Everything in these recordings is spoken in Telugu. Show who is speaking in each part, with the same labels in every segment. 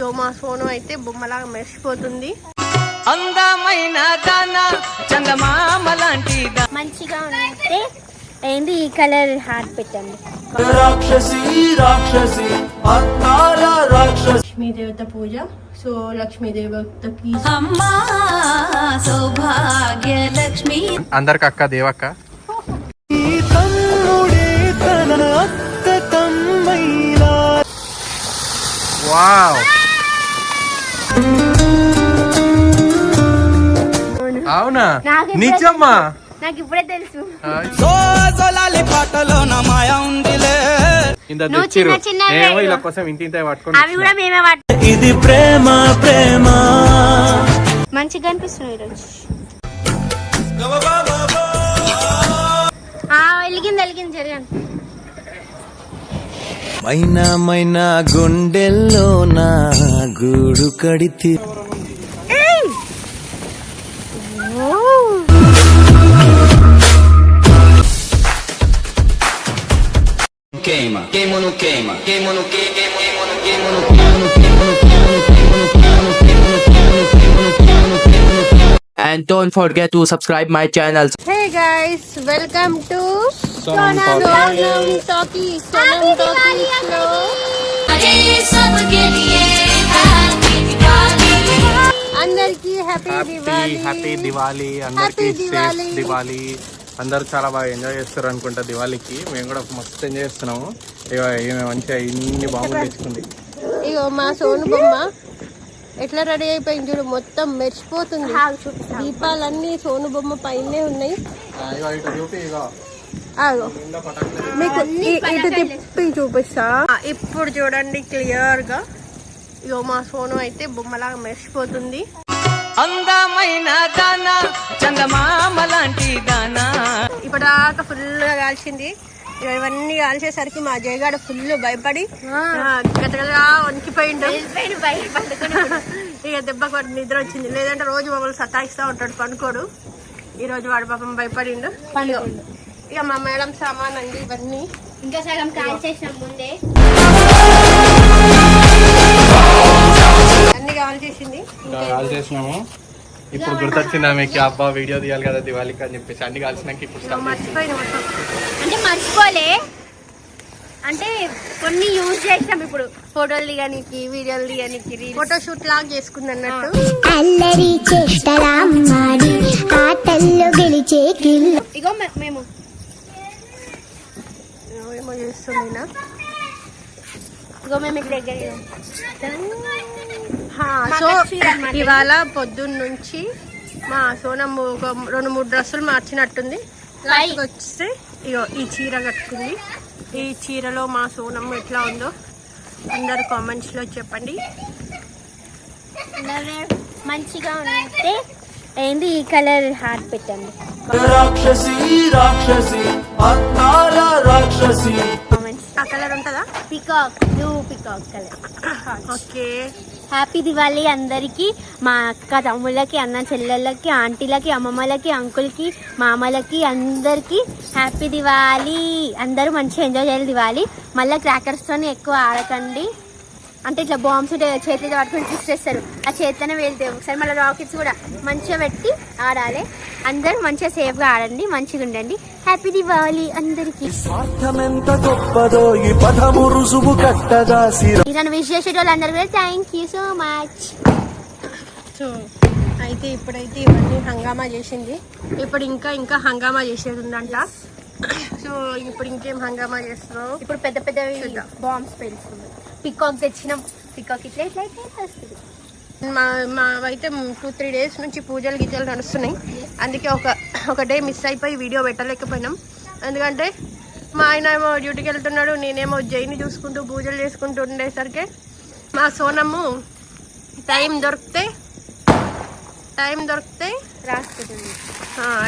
Speaker 1: సో మా సోను అయితే బొమ్మలాగా మెరిసిపోతుంది.
Speaker 2: అందమైన చందమామ లాంటి
Speaker 3: మంచిగా ఉంటే ఏంది ఈ కలర్ హార్ట్ పెట్టండి.
Speaker 4: రాక్షసి రాక్షసి రాక్షసి.
Speaker 1: లక్ష్మీ దేవత పూజ. సో లక్ష్మీ దేవతకి
Speaker 5: అమ్మా సౌభాగ్య లక్ష్మి
Speaker 6: అందరికి అక్క దేవక్క. వావ్. అవునా? నిజమ్మా.
Speaker 3: నాకు ఇప్పుడే తెలుసు
Speaker 4: ఇది ప్రేమ ప్రేమ.
Speaker 3: మంచిగా అనిపిస్తుంది ఈరోజు. వెలిగింది వెలిగింది జరిగాను.
Speaker 4: మైనా మైనా గుండెల్లో నా గూడు కడితే
Speaker 2: Queima, queima no queima, queima no queima, queima no queima no queima no queima no queima no queima no queima no queima
Speaker 7: And don't forget to subscribe my channel.
Speaker 1: Hey guys welcome to
Speaker 6: Sonam
Speaker 1: Sonam talkie Sonam talkie లో అందరికి హ్యాపీ
Speaker 6: దివాలి అందరికి
Speaker 1: Happy
Speaker 6: సేఫ్
Speaker 1: Diwali.
Speaker 6: దివాలి అందరు చాలా బాగా ఎంజాయ్ చేస్తారు అనుకుంటా దివాళీకి మేము కూడా మస్తు ఎంజాయ్ చేస్తున్నాము. ఇక ఈమె మంచిగా ఇన్ని తెచ్చుకుంది.
Speaker 1: ఇగో మా సోను బొమ్మ. ఎట్లా రెడీ అయిపోయింది చూడు మొత్తం
Speaker 3: చూపిస్తా.
Speaker 1: దీపాలన్నీ సోను బొమ్మ పైనే ఉన్నాయి. మీకు ఇటు తిప్పి చూపిస్తా. ఆ, ఇప్పుడు చూడండి క్లియర్గా ఇగో మా సోను అయితే బొమ్మలాగా మెరిసిపోతుంది.
Speaker 2: అందమైన దాన చందమామ లాంటి దానా.
Speaker 1: ఇప్పుడు దాకా ఫుల్గా కాల్చింది. ఇవన్నీ కాల్చేసరికి మా జయగాడు ఫుల్ భయపడి గతగతగా వణికిపోయిండు. ఇక దెబ్బకు వాడికి నిద్ర వచ్చింది. లేదంటే రోజు మమ్మల్ని సతాయిస్తా ఉంటాడు పనుకోడు. ఈ రోజు వాడు పాపం భయపడిండు. ఇక మా మేడం సామాన్ అండి ఇవన్నీ.
Speaker 3: ఇంకా సగం కాల్ చేసిన ముందే.
Speaker 1: అన్ని కాల్చేసింది.
Speaker 6: ఇంకా కాల్ చేసినాము ఇప్పుడు గుర్తొచ్చిందా మీకు అబ్బా వీడియో తీయాలి కదా దివాళీకి అని చెప్పేసి. అన్ని కాల్సినాక ఇప్పుడు
Speaker 3: అంటే మర్చిపోలే. అంటే కొన్ని యూజ్ చేసినాం ఇప్పుడు. ఫోటోలు దిగడానికి వీడియోలు దిగడానికి
Speaker 1: ఫోటోషూట్ లాగా చేసుకుంది అన్నట్టు.
Speaker 8: అల్లరి ఆటల్లో గెలిచే
Speaker 3: ఇగో మే- మేము.
Speaker 1: ఏమో చేస్తుంది నా
Speaker 3: ఇగో మేము ఇక్కడ దగ్గర
Speaker 1: సో. ఇవాళ పొద్దున్న నుంచి మా సోనమ్మ ఒక రెండు మూడు డ్రెస్సులు మార్చినట్టుంది. వచ్చేస్తే ఇగో ఈ చీర కట్టుకుంది. ఈ చీరలో మా సోనమ్మ ఎట్లా ఉందో అందరు కామెంట్స్లో చెప్పండి
Speaker 3: మంచిగా ఉంటే ఏంది ఈ కలర్ హార్ట్ పెట్టండి.
Speaker 4: రాక్షసి రాక్షసి రాక్షసి.
Speaker 1: ఆ కలర్ ఉంటుందా?
Speaker 3: Peacock blue peacock colour.
Speaker 1: Okay.
Speaker 3: Happy Diwali అందరికీ మా అక్క తమ్ముళ్ళకి అన్న చెల్లెళ్ళకి ఆంటీలకి అమ్మమ్మలకి అంకుల్కి మామలకి అందరికీ హ్యాపీ దివాళీ. అందరూ మంచిగా ఎంజాయ్ చేయాలి దివాళీ. మళ్ళీ క్రాకర్స్తోనే ఎక్కువ ఆడకండి. అంటే ఇట్లా బాంబ్స్ చేతిలో పట్టుకొని ట్విస్ట్ చేస్తారు. ఆ చేతిలోనే వెళ్తాయి. ఒకసారి మళ్ళీ రాకెట్స్ కూడా మంచిగా పెట్టి ఆడాలి. అందరూ మంచిగా సేఫ్గా ఆడండి మంచిగా ఉండండి. హ్యాపీ దివాళీ అందరికీ. నన్ను విష్ చేసేటోళ్ళు అందరూ కూడా thank you so much
Speaker 1: so అయితే ఇప్పుడైతే ఇవన్నీ హంగామా చేసింది. ఇప్పుడు ఇంకా ఇంకా హంగామా చేసేది ఉందంట. సో ఇప్పుడు ఇంకేం హంగామా చేస్తున్నావు?
Speaker 3: ఇప్పుడు పెద్ద పెద్దవి. బాంబ్స్ పెంచుతుంది పికాక్ తెచ్చినాం. పికాక్ ఇట్లా ఇట్లా ఇట్లా వస్తుంది.
Speaker 1: మా మా అయితే టూ త్రీ డేస్ నుంచి పూజలు గీతలు నడుస్తున్నాయి. అందుకే ఒక ఒక డే మిస్ అయిపోయి వీడియో పెట్టలేకపోయినాం. ఎందుకంటే మా ఆయన ఏమో డ్యూటీకి వెళ్తున్నాడు నేనేమో జైని చూసుకుంటూ పూజలు చేసుకుంటూ ఉండేసరికి మా సోనమ్ము టైం దొరికితే టైం దొరికితే
Speaker 3: రాసుకుంటుంది.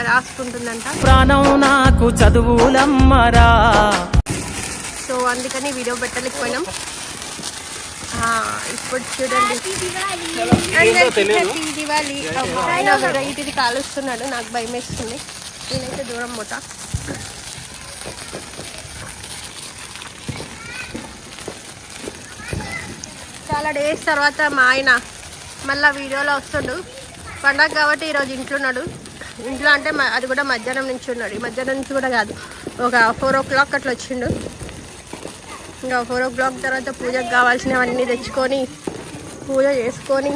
Speaker 1: రాసుకుంటుందంట.
Speaker 2: ప్రాణం నాకు చదువులమ్మరా.
Speaker 1: సో అందుకని వీడియో పెట్టలేకపోయినాం. ఇప్పుడు చూడండి. ఇది కాలుస్తున్నాడు. నాకు భయం వేస్తుంది నేనైతే దూరం పోతా. చాలా డేస్ తర్వాత మా ఆయన మళ్ళీ వీడియోలో వస్తుండు. పండగ కాబట్టి ఈరోజు ఇంట్లో ఉన్నాడు. ఇంట్లో అంటే అది కూడా మధ్యాహ్నం నుంచి ఉన్నాడు. ఈ మధ్యాహ్నం నుంచి కూడా కాదు. ఒక ఫోర్ ఓ క్లాక్ అట్లా వచ్చిండు. ఇంకా ఫోర్ ఓ క్లాక్ తర్వాత పూజకు కావాల్సినవన్నీ తెచ్చుకొని పూజ చేసుకొని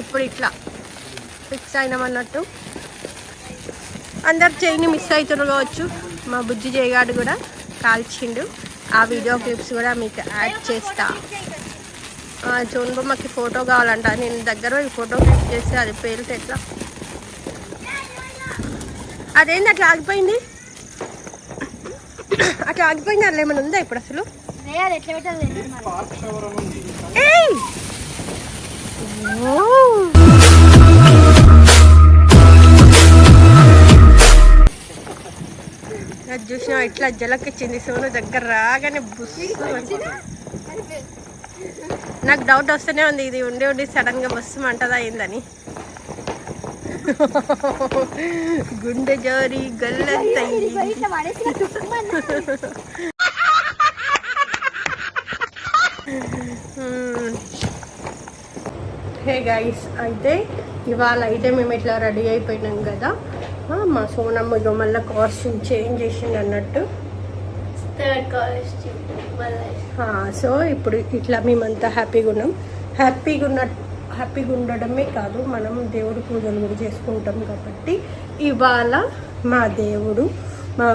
Speaker 1: ఇప్పుడు ఇట్లా ఫిక్స్ అయినామన్నట్టు అందరు చేయిని మిస్ అవుతున్నారు కావచ్చు. మా బుజ్జి చేయగాడు కూడా కాల్చిండు. ఆ వీడియో క్లిప్స్ కూడా మీకు యాడ్ చేస్తా. చూడబొమ్మకి ఫోటో కావాలంట. నేను దగ్గర ఈ ఫోటో క్లిక్ చేస్తే అది పేలితే ఎట్లా అదేంది అట్లా ఆగిపోయింది? అట్లా ఆగిపోయింది అట్లా ఏమైనా ఉందా ఇప్పుడు అసలు? చూసిన ఇట్లా జలకిచ్చింది సోను దగ్గర రాగానే బుస్సు. నాకు డౌట్ వస్తూనే ఉంది ఇది ఉండి ఉండి సడన్గా బస్సు మంటదా అయిందని. గుండె జోరి
Speaker 3: పడేసి
Speaker 1: హే గైస్ అయితే ఇవాళ అయితే మేము ఇట్లా రెడీ అయిపోయినాం కదా. మా సోనమ్మ ఇక మళ్ళీ కాస్ట్యూమ్ చేంజ్ చేసింది అన్నట్టు. ఆ, సో ఇప్పుడు ఇట్లా మేమంతా హ్యాపీగా ఉన్నాం. హ్యాపీగా ఉన్న హ్యాపీగా ఉండడమే కాదు మనం దేవుడి పూజలు కూడా చేసుకుంటాం కాబట్టి ఇవాళ మా దేవుడు మా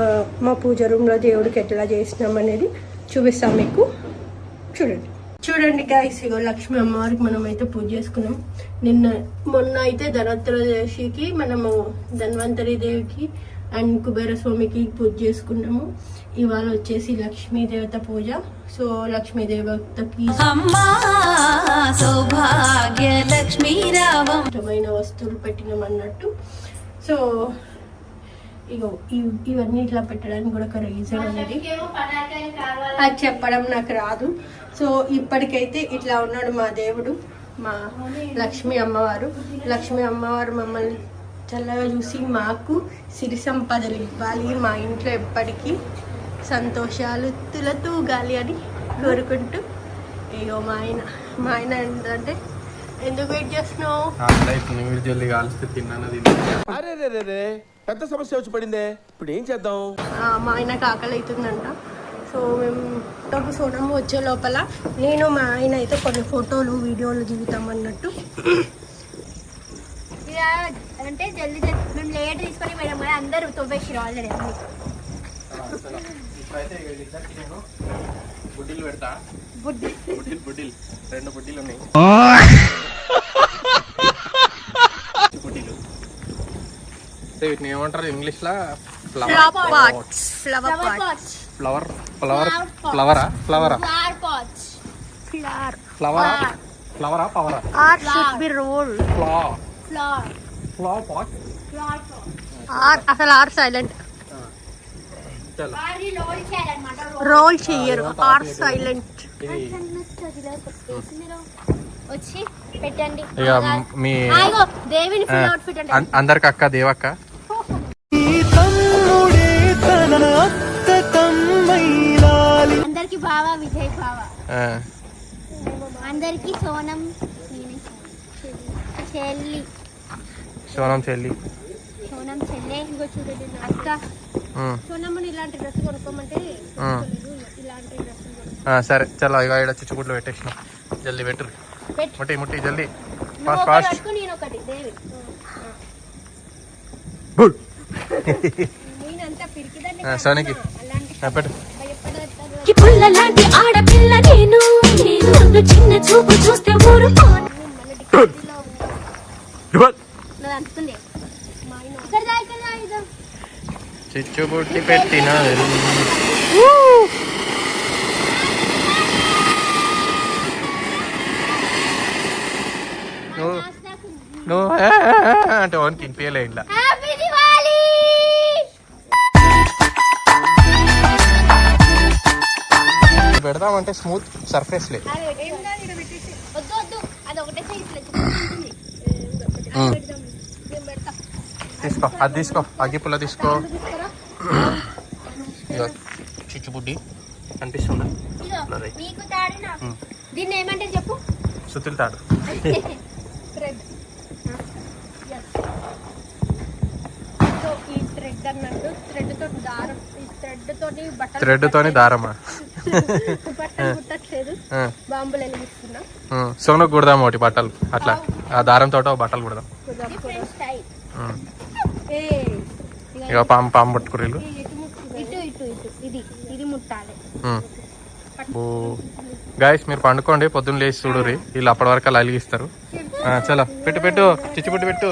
Speaker 1: మా పూజ రూమ్లో దేవుడికి ఎట్లా చేసినాం అనేది చూపిస్తాం మీకు. చూడండి. చూడండి గాయస్ ఇగో లక్ష్మీ అమ్మవారికి మనం అయితే పూజ చేసుకున్నాం. నిన్న మొన్న అయితే ధనత్రదశికి మనము ధన్వంతరి దేవికి అండ్ కుబేర స్వామికి పూజ చేసుకున్నాము. ఇవాళ వచ్చేసి లక్ష్మీ దేవత పూజ. సో లక్ష్మీ దేవతకి
Speaker 5: అమ్మా సౌభాగ్య లక్ష్మీ రావం.
Speaker 1: ఇష్టమైన వస్తువులు పెట్టినాం అన్నట్టు సో ఇగో ఇవ్- ఇవన్నీ ఇట్లా పెట్టడానికి కూడా ఒక రీజన్ అనేది అది చెప్పడం నాకు రాదు. సో ఇప్పటికైతే ఇట్లా ఉన్నాడు మా దేవుడు మా లక్ష్మీ అమ్మవారు. లక్ష్మీ అమ్మవారు మమ్మల్ని చల్లగా చూసి మాకు సిరి సంపదలు ఇవ్వాలి. మా ఇంట్లో ఎప్పటికీ సంతోషాలు తులతూగాలి అని కోరుకుంటూ అయ్యో మా ఆయన మా ఆయన ఏంటంటే ఎందుకు వెయిట్ చేస్తున్నావు?
Speaker 4: పెద్ద సమస్య వచ్చి పడిందే. ఇప్పుడు ఏం చేద్దాం?
Speaker 1: మా ఆయనకు ఆకలి అవుతుందంట సో మేము డబ్బు సోనమ్మ వచ్చే లోపల నేను మా ఆయన అయితే కొన్ని ఫోటోలు వీడియోలు దిగుతాం అన్నట్టు.
Speaker 3: ఇక అంటే జల్దీ జల్దీ మేము లేట్ తీసుకొని మేడం కదా అందరూ తొవ్వేసిరు ఆల్రెడీ అన్ని.
Speaker 6: బుడ్డీలు పెడతా. బుడ్డీలు బుడ్డీలు. రెండు బుడ్డీలు ఉన్నాయి. బుడ్డీలు. అంటే వీటిని ఏమంటారు ఇంగ్లీష్ లా
Speaker 1: flower pots flower
Speaker 3: flower
Speaker 6: flower flower ఫ్లవరా ఫ్లవరా
Speaker 3: ఫ్లవర్ పాట్స్
Speaker 1: ఫ్లవర్
Speaker 6: ఫ్లవరా ఫ్లవరా పవరా
Speaker 1: ఆర్ షుడ్ బి రోల్
Speaker 6: ఫ్లా
Speaker 3: ఫ్లవర్
Speaker 6: ఫ్లా పాట్
Speaker 3: ఫ్లవర్ పాట్
Speaker 1: ఆర్ అసలు ఆర్ సైలెంట్ రోల్ చెయ్యరు ఆర్ సైలెంట్
Speaker 3: వచ్చి పెట్టండి.
Speaker 6: మీ
Speaker 3: దేవిని
Speaker 6: అందరికి అక్క దేవక్క?
Speaker 3: అందరికి బావా విజయ్ బావా. అందరికి సోనం నేనే చెల్లి.
Speaker 6: సోనం చెల్లి.
Speaker 3: సోనం చెల్లె. ఇంకో చూడండి అక్క.
Speaker 6: ఉమ్,
Speaker 1: సోనమ్మని ఇలాంటి డ్రెస్ కొనుక్కోమంటే
Speaker 6: ఉమ్.
Speaker 1: ఇలాంటి డ్రెస్
Speaker 6: ఆ, సరే చలో ఇక ఇక్కడ చుచ్చుగుడ్లు పెట్టేసిన. జల్దీ పెట్టు. ముట్టి ముట్టి జల్దీ. ఫాస్ట్ ఫాస్ట్
Speaker 3: నేను ఒకటి. దేవి.
Speaker 6: సోనికి. పెట్టు.
Speaker 3: భయపడతారు
Speaker 5: పుల్ల లాంటి ఆడపిల్ల నేను. చిన్న చూపు చూస్తే
Speaker 6: డుబల్. చిచ్చుబుట్టి పెట్టిన నువ్వు అంటే వానికి వినిపించలే ఇట్లా. పెడదామంటే స్మూత్ సర్ఫేస్ లే
Speaker 3: వద్దు వద్దు అది ఒకటే సైజ్ ఉంటుంది నేను పెడతా
Speaker 6: తీసుకో అది తీసుకో అగ్గి పుల్ల తీసుకో చిచ్చుబుడ్డి కనిపిస్తుందా
Speaker 3: దీన్ని ఏమంటారు చెప్పు
Speaker 6: సుతులు తాడు
Speaker 1: థ్రెడ్ తోటి దారం తోటి
Speaker 6: తోని దారమా. సోనకు కుడదాం ఒకటి బట్టలు అట్లా ఆ దారంతో బట్టలు కుడదాం
Speaker 3: డిఫరెంట్ స్టైల్
Speaker 6: ఆ.
Speaker 1: ఏ
Speaker 6: ఇక పాము పాము పట్టుకురీలు గాయస్ మీరు పండుకోండి పొద్దున్న లేచి చూడురి వీళ్ళు అప్పటి వరకు అలా అలిగిస్తారు. చలో. పెట్టు పెట్టు. చిచ్చుపుట్టు పెట్టు.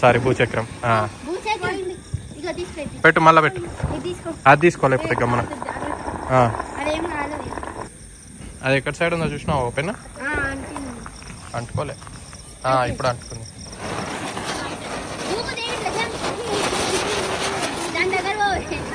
Speaker 6: సారీ భూచక్రం. పెట్టు మళ్ళా పెట్టు.
Speaker 3: ఇది తీసుకో.
Speaker 6: అది తీసుకోలేకపోతే గమ్మన.
Speaker 3: అదేం
Speaker 6: అది ఎక్కడ సైడ్ ఉందో చూసినా ఓపెన్. అంటుకోలే. ఇప్పుడు అంటుకుంది
Speaker 3: ఊపు దేని దగ్గర? దాని దగ్గర పోవాలి.
Speaker 6: ఆ. తిరిగే తిరుగు మ్మ్.
Speaker 3: నాకు భూచక్రాలు అంటే చాలా భయం అవి పట్టుకొని లాస్ట్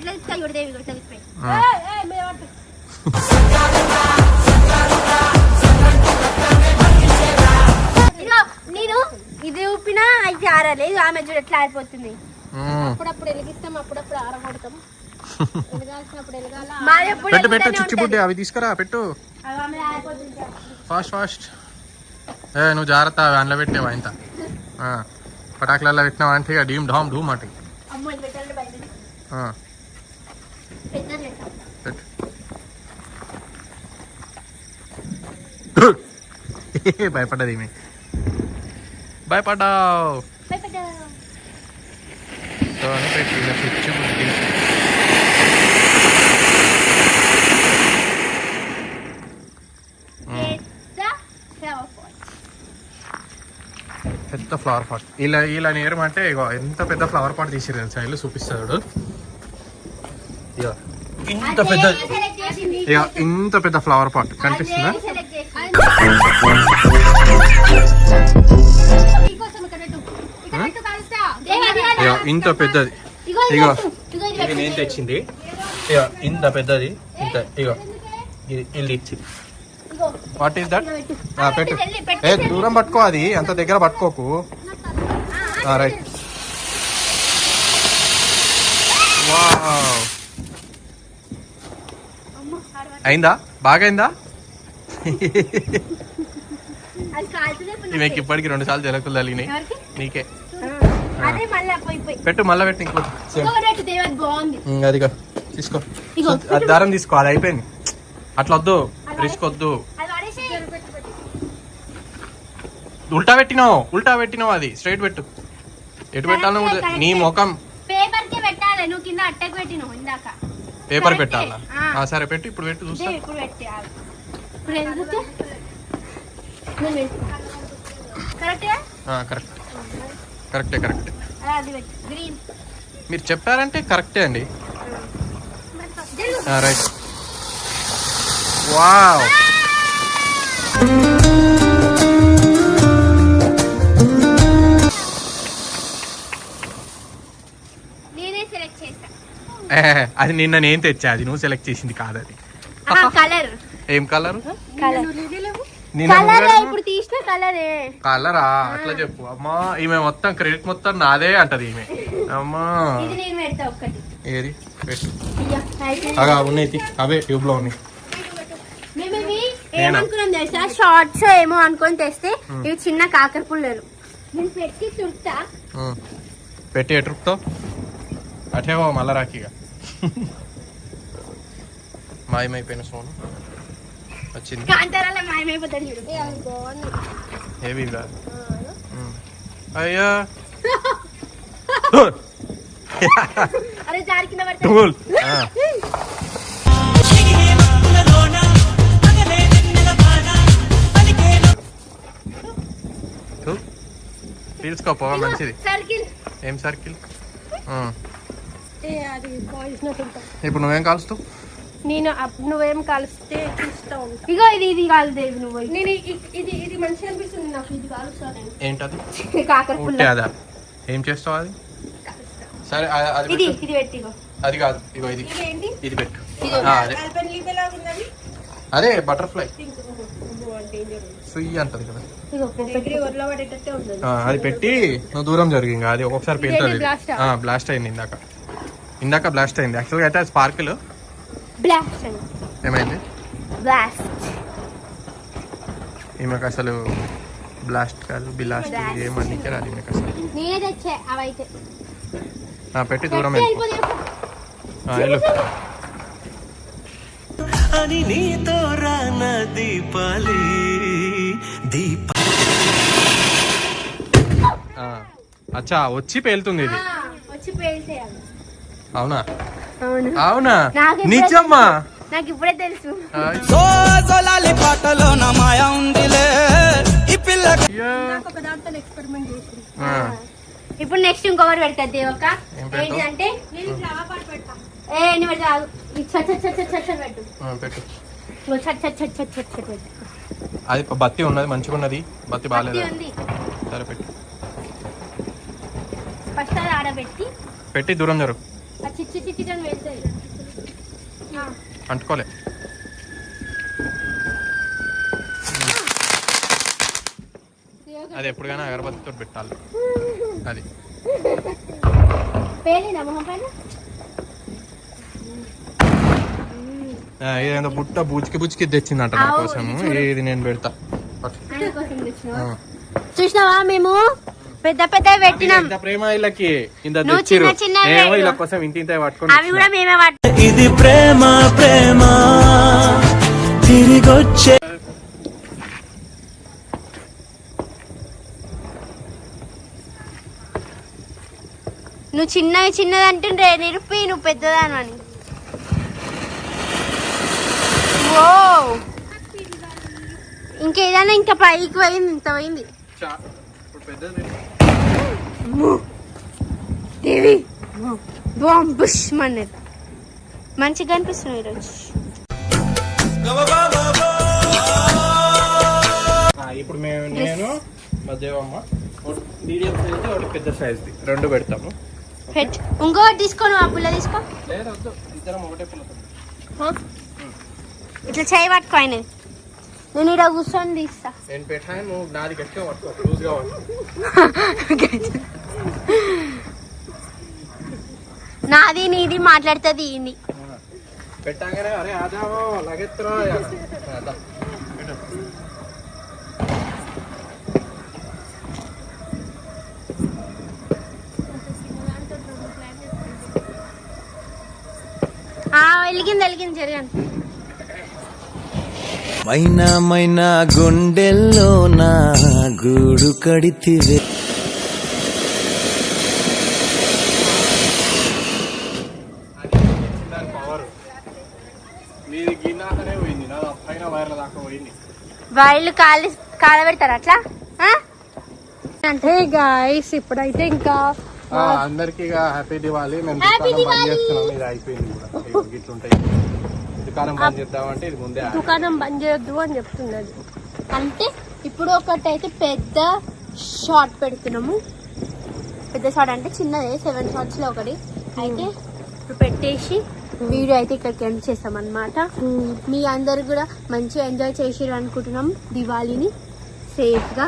Speaker 3: ఎట్లా చూడదేవి నేను ఇది ఊపినా అయితే ఆరలేదు ఆమె చూడు ఎట్లా ఆరిపోతుంది.
Speaker 1: అప్పుడప్పుడు వెలిగిస్తాం అప్పుడప్పుడు ఆరగొడతాం
Speaker 6: పెట్టు పెట్టు చిచ్చుబుడ్డి. అవి తీసుకురా పెట్టు ఫాస్ట్ ఫాస్ట్ ఏ నువ్వు జాగ్రత్త వ్యాన్లో పెట్టావా ఇంత ఆ. పటాకులలో పెట్టినావా అంటే ఇక డీమ్ ఢామ్ ఢూమ్ అంటే
Speaker 3: అమ్మో ఇది పెట్టాలంటే బయట
Speaker 6: ఆ,
Speaker 3: పెద్ద లెక్క
Speaker 6: పెట్టు భయపడ్డది ఈమె భయపడ్డావు.
Speaker 3: భయపడ్డా
Speaker 6: పెట్టిన
Speaker 3: పెద్ద
Speaker 6: పెద్ద ఫ్లవర్ పాట్ ఇలా ఇలా నేరమంటే ఇగో ఎంత పెద్ద ఫ్లవర్ పాట్ తీసిరు సైడ్లో చూపిస్తాడు ఇగో ఇంత పెద్ద. ఇగో ఇంత పెద్ద ఫ్లవర్ పాట్ కనిపిస్తుందా. ఇగో ఇంత పెద్దది.
Speaker 3: ఇగో ఇది.
Speaker 6: నేను తెచ్చింది. ఇగో ఇంత పెద్దది. ఇంత ఇగో ఇది ఇల్లు ఇచ్చి.
Speaker 3: ఇగో.
Speaker 6: వాట్ ఈస్ దట్
Speaker 3: పెట్టు.
Speaker 6: ఏ
Speaker 3: పెట్టు.
Speaker 6: దూరం పట్టుకో అది. అంత దగ్గర పట్టుకోకు. రైట్ వావ్ అయిందా? బాగా అయిందా
Speaker 3: అది కాలుతుంది ఇప్పుడు
Speaker 6: ఈమెకి ఇప్పటికి రెండు సార్లు జలకులు తగిలినాయి? నీకే.
Speaker 3: అదే మళ్ళీ పోయి పోయి.
Speaker 6: పెట్టు మళ్ళీ పెట్టు ఇంకో
Speaker 3: అది బాగుంది.
Speaker 6: అదిగో తీసుకో. దారం తీసుకో అది అయిపోయింది. అట్లా వద్దు రిస్క్ వద్దు. ఉల్టా పెట్టినావు ఉల్టా పెట్టినావు అది. స్ట్రైట్ పెట్టు. ఎటు పెట్టాలో కూడా
Speaker 3: కరెక్టే,
Speaker 6: నీ. ముఖం.
Speaker 3: పేపర్ పెట్టాలి
Speaker 6: పేపర్. పెట్టాలా?
Speaker 3: ఆ.
Speaker 6: సరే పెట్టు ఇప్పుడు పెట్టు చూస్తా.
Speaker 3: ఇప్పుడు పెట్టి. ఇప్పుడు ఎందుకు. కరెక్టే
Speaker 6: కరెక్ట్ మీరు చెప్పారంటే కరెక్టే అండి. రైట్ వావ్ అది నిన్న నేను తెచ్చా అది నువ్వు సెలెక్ట్ చేసింది కాదు అది.
Speaker 3: కలర్
Speaker 6: ఏం కలర్
Speaker 3: కలర్
Speaker 6: అట్లా చెప్పు. అమ్మా ఈమె మొత్తం క్రెడిట్ మొత్తం నాదే అంటది ఈమె. అమ్మా. ఏది? అగా ఉన్నాయి. అవే ట్యూబ్లో ఉన్నాయి?
Speaker 3: ఏమనుకున్నాం తెలుసా? షార్ట్స్ ఏమో అనుకొని తెస్తే ఇవి చిన్న కాకర పుల్లలు. పెట్టి చుడతా
Speaker 6: ఉం. పెట్టి అటే ఓ మళ్ళా రాకిగా మాయమైపోయిన సోను. వచ్చింది. ఏవి. అయ్యా.
Speaker 3: అరే జారి కింద పడతా.
Speaker 6: టూల్ ఆ. టూ. పీల్చుకో పోవా మంచిది.
Speaker 3: సర్కిల్.
Speaker 6: ఏం సర్కిల్.
Speaker 1: కాలిస్తే అది పాయిజనస్ ఉంటుంది.
Speaker 6: ఇప్పుడు నువ్వేం కాలుస్తావు?
Speaker 1: నేను అప్- నువ్వేం కాలిస్తే చూస్తా ఉంటా
Speaker 3: ఇగో ఇది ఇది కాదు దేవి నువ్వు.
Speaker 1: నేను ఇ- ఇది ఇది మంచిగా అనిపిస్తుంది నాకు ఇది కాలుస్తా నేను
Speaker 6: ఏంటది?
Speaker 3: కాకర
Speaker 6: ఉంటే అదా. ఏం చేస్తావు అది? సరే అది- అది
Speaker 3: ఇది
Speaker 6: పెట్టు.
Speaker 3: ఇది పెట్టి ఇగో.
Speaker 6: అది కాదు ఇగో ఇది.
Speaker 1: ఇదేంటి
Speaker 6: ఇది పెట్టు. ఆ, అదే.
Speaker 1: ఆల్పెన్ లీఫ్ ఎలా
Speaker 6: అదే బటర్ఫ్లై. సుయ్యి అంటది కదా.
Speaker 3: ఇగో
Speaker 1: డిగ్రీ ఒళ్ళో పడేటట్టే ఉంటుంది.
Speaker 6: ఆ, అది పెట్టి నువ్వు దూరం జరిగి ఇంకా అది ఒక్కొక్కసారి
Speaker 1: blast ఆ?
Speaker 6: బ్లాస్ట్ అయింది ఇందాక. ఇందాక బ్లాస్ట్ అయింది. యాక్చువల్గా అయితే స్పార్కిల్
Speaker 3: బ్లాస్ట్
Speaker 6: ఏమైంది?
Speaker 3: బ్లాస్ట్
Speaker 6: ఈమెకు అసలు బ్లాస్ట్ కాదు బిలాస్ట్ ఏమని రాదు ఈమెకు అసలు. పెట్టి దూరం
Speaker 4: అని నీతో రాన దీపాలి దీప
Speaker 6: ఆ, అచ్చా వచ్చి పేలుతుంది ఇది.
Speaker 3: వచ్చి పేల్చేయాలి
Speaker 6: అవునా?
Speaker 3: అవును.
Speaker 6: అవునా?
Speaker 3: నాకు ఇప్పుడే
Speaker 6: నిజమ్మా.
Speaker 3: నాకు ఇప్పుడే తెలుసు.
Speaker 6: ఆ, అయ్యో.
Speaker 1: ఒక దాంతో ఎక్స్పెరిమెంట్ చేసి
Speaker 6: ఆ,
Speaker 3: ఇప్పుడు నెక్స్ట్ ఇంకొకటి పెడతాది దేవక్క? ఏంటంటే ఏ ఎన్ని పెడతా పెట్టు.
Speaker 6: అది బత్తి ఉన్నది మంచిగా ఉన్నది. బత్తి బాగాలేదు? సరే పెట్టు.
Speaker 3: ఫస్ట్ ఆడబెట్టి.
Speaker 6: పెట్టి దూరం జరు.
Speaker 3: ఆ చిచ్చి చిచ్చి అని పెడతాయి
Speaker 6: అంటుకోలే. అది ఎప్పుడుగానే అగరబత్తితో పెట్టాలి. అది. ఇదేందో బుట్ట బుచ్చికి బుచ్చికి తెచ్చిందంట నా కోసం
Speaker 3: ఇది
Speaker 6: నేను పెడతా.
Speaker 3: చూసినావా మేము? పెద్ద పెద్ద పెట్టినాం.
Speaker 6: ఇంత ప్రేమ వీళ్ళకి?
Speaker 3: చిన్న చిన్న.
Speaker 6: వీళ్ళ కోసం ఇంత ఇంత పట్టుకొని
Speaker 3: అవి కూడా మేమే
Speaker 4: ఇది ప్రేమ ప్రేమ. తిరిగొచ్చే
Speaker 3: నువ్వు చిన్నవి చిన్నది అంటుండే నిరుపి నువ్వు పెద్దదానని. ఓ ఇంకేదైనా ఇంకా పైకి పోయింది ఇంత పోయింది.
Speaker 6: చా. ఇప్పుడు పెద్దది
Speaker 3: దేవి బాంబ్ బుష్ మన్నది. మంచిగా అనిపిస్తుంది ఈరోజు.
Speaker 6: ఇప్పుడు మేము నేను మా దేవమ్మ మీడియం సైజ్ ఒకటి పెద్ద సైజ్ది రెండు పెడతాము.
Speaker 3: పెట్ ఇంకొకటి తీసుకో నువ్వు ఆ పుల్ల తీసుకో.
Speaker 6: లేదు వద్దు. ఇద్దరం ఒకటే పుల్లతో
Speaker 3: ఇట్లా చేయి పట్టుకో ఆయన. నేను ఇక్కడ కూర్చొని తీస్తా.
Speaker 6: నేను పెట్టాను నాది గట్టిగా పట్టుకో లూజ్గా పట్టుకో.
Speaker 3: నాది నీది మాట్లాడుతుంది ఈయన్ని
Speaker 6: పెట్టాగానే అరే ఆదామో లగెత్తరా అదా. పెట్టు.
Speaker 3: ఆ వెలిగింది వెలిగింది జరిగాను
Speaker 4: మైనా మైనా గుండెల్లో నా గూడు కడితివే
Speaker 6: అది ఇచ్చిన దాని పవర్ మీది గిన్నాకనే పోయింది నా పైన వైర్ల దాకా పోయింది
Speaker 3: వాళ్ళు కాలు కాలబెడతారు అట్లా? ఆ?
Speaker 1: హే గాయస్ ఇప్పుడైతే ఇంకా
Speaker 6: అందరికీ హ్యాపీ దివాలి మేము దుకాణం బంద్! చేస్తున్నాం. ఇది అయిపోయింది కూడా. ఇగో ఇట్లుంటాయి దుకాణం బంద్ చేద్దామంటే ఇది ముందే.
Speaker 1: దుకాణం బంద్ చేయొద్దు అని చెప్తున్నది.
Speaker 3: అంటే ఇప్పుడు ఒకటి అయితే పెద్ద షార్ట్ పెడుతున్నాము. పెద్ద షార్ట్ అంటే చిన్నదే సెవెన్ షార్ట్స్లో ఒకటి అయితే ఇప్పుడు పెట్టేసి వీడియో అయితే ఇక్కడికి ఎండ్ చేస్తాం అనమాట మీ అందరు కూడా మంచిగా ఎంజాయ్ చేసిరు అనుకుంటున్నాం. దివాళీని సేఫ్గా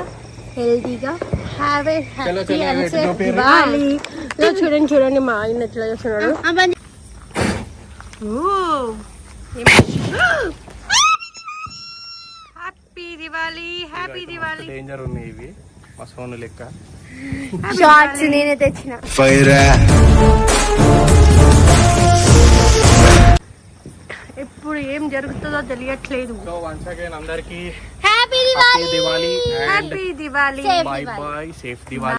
Speaker 3: హెల్తీగా
Speaker 1: have a happy and safe ఇదిగో చూడండి చూడండి మా ఆయన ఎట్లా చేస్తున్నాడు. Happy Diwali happy Diwali
Speaker 6: danger ఉన్నాయి ఇవి. మా లెక్క.
Speaker 3: షార్ట్స్ నేనే తెచ్చిన.
Speaker 1: ఎప్పుడు ఏం జరుగుతుందో తెలియట్లేదు.
Speaker 6: సో వన్స్ అగైన్ అందరికి
Speaker 3: happy
Speaker 6: Diwali and
Speaker 1: happy Diwali
Speaker 3: Diwali.
Speaker 6: Bye safe Diwali